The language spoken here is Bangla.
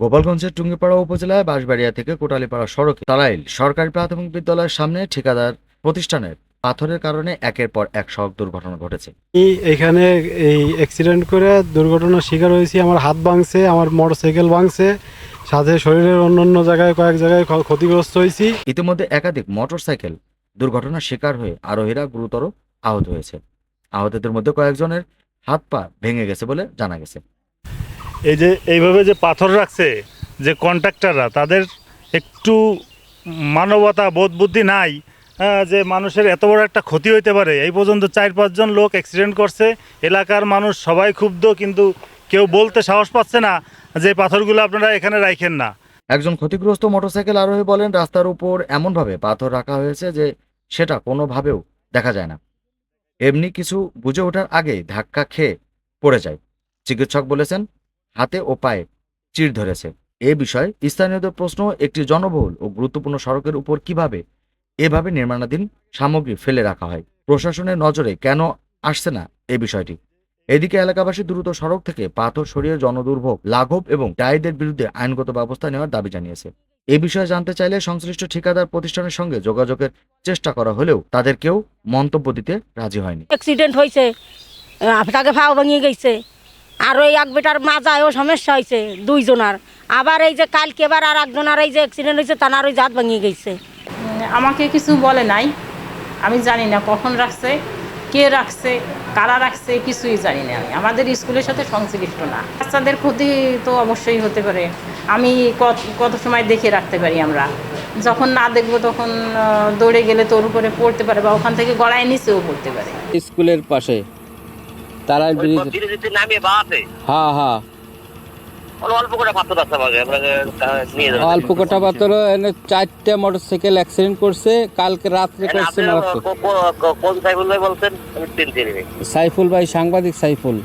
গোপালগঞ্জের টুঙ্গিপাড়া উপজেলায় বাঁশবাড়িয়া থেকে কোটালীপাড়া সড়কে তালাইল সরকারি প্রাথমিক বিদ্যালয়ের সামনে ঠিকাদার প্রতিষ্ঠানের পাথরের কারণে একের পর এক সড়ক দুর্ঘটনা ঘটেছে। এখানে এই অ্যাক্সিডেন্ট করে দুর্ঘটনার শিকার হয়েছি আমার হাত ভাঙছে আমার মোটরসাইকেল ভাঙছে সাথে শরীরের অন্যান্য জায়গায় কয়েক জায়গায় ক্ষতিগ্রস্ত হয়েছি। ইতিমধ্যে একাধিক মোটরসাইকেল দুর্ঘটনার শিকার হয়ে আরোহীরা গুরুতর আহত হয়েছে। আহতদের মধ্যে কয়েকজনের হাত পা ভেঙে গেছে বলে জানা গেছে। এই যে এইভাবে যে পাথর রাখছে যে কন্ট্রাক্টাররা তাদের একটু মানবতা বোধ বুদ্ধি নাই হ্যাঁ, যে মানুষের এত বড় একটা ক্ষতি হইতে পারে। এই পর্যন্ত চার পাঁচজন লোক অ্যাক্সিডেন্ট করছে। এলাকার মানুষ সবাই ক্ষুব্ধ কিন্তু কেউ বলতে সাহস পাচ্ছে না যে পাথরগুলো আপনারা এখানে রাখেন না। একজন ক্ষতিগ্রস্ত মোটরসাইকেল আরোহী বলেন রাস্তার উপর এমনভাবে পাথর রাখা হয়েছে যে সেটা কোনোভাবেও দেখা যায় না। এমনি কিছু বুঝে ওঠার আগেই ধাক্কা খেয়ে পড়ে যায়। চিকিৎসক বলেছেন হাতে ও পায়ে চিড় ধরেছে। এ বিষয়ে স্থানীয়দের প্রশ্ন, একটি জনবহুল ও গুরুত্বপূর্ণ সড়কের উপর কীভাবে এভাবে নির্মাণাধীন সামগ্রী ফেলে রাখা হয়? প্রশাসনের নজরে কেন আসছে না এই বিষয়টি? এদিকে এলাকাবাসী দ্রুত সড়ক থেকে পাথর সরিয়ে জনদুর্ভোগ, লাঘব এবং দায়ীদের বিরুদ্ধে আইনগত ব্যবস্থা নেওয়ার দাবি জানিয়েছে। এ বিষয়ে জানতে চাইলে সংশ্লিষ্ট ঠিকাদার প্রতিষ্ঠানের সঙ্গে যোগাযোগের চেষ্টা করা হলেও তাদের কেউ মন্তব্য দিতে রাজি হয়নি। অ্যাক্সিডেন্ট হয়েছে তাকে ফাও ভেঙে গেছে। আর ওই এক বেটার মাজায়ও সমস্যা হয়েছে দুইজনার। আবার এই যে কালকে এবার আর একজনের এই যে অ্যাক্সিডেন্ট হয়েছে তার ওই জাত ভেঙে গেছে। আমাকে কিছু বলে নাই। আমি জানি না কখন রাখছে কে রাখছে কারা রাখছে কিছুই জানি না আমি। আমাদের স্কুলের সাথে সংশ্লিষ্ট না। বাচ্চাদের ক্ষতি তো অবশ্যই হতে পারে। আমি কত কত সময় দেখে রাখতে পারি আমরা। যখন না দেখব তখন দৌড়ে গেলে তোর উপরে পড়তে পারে বা ওখান থেকে গড়ায় নিচেও পড়তে পারে। স্কুলের পাশে তারাই ব্রিজ বাড়াতে হ্যাঁ হ্যাঁ। অল্প করে পাথর রাস্তা পাবে আমরা নিয়ে যাব। অল্প কটা পাত্র এনে চারটে মোটরসাইকেল অ্যাক্সিডেন্ট করছে কালকে রাত্রে করছে মারাত্মক কো- কো- কোন সাইবুল ভাই বলছেন? আমি চিনতে সাইফুল ভাই সাংবাদিক সাইফুল।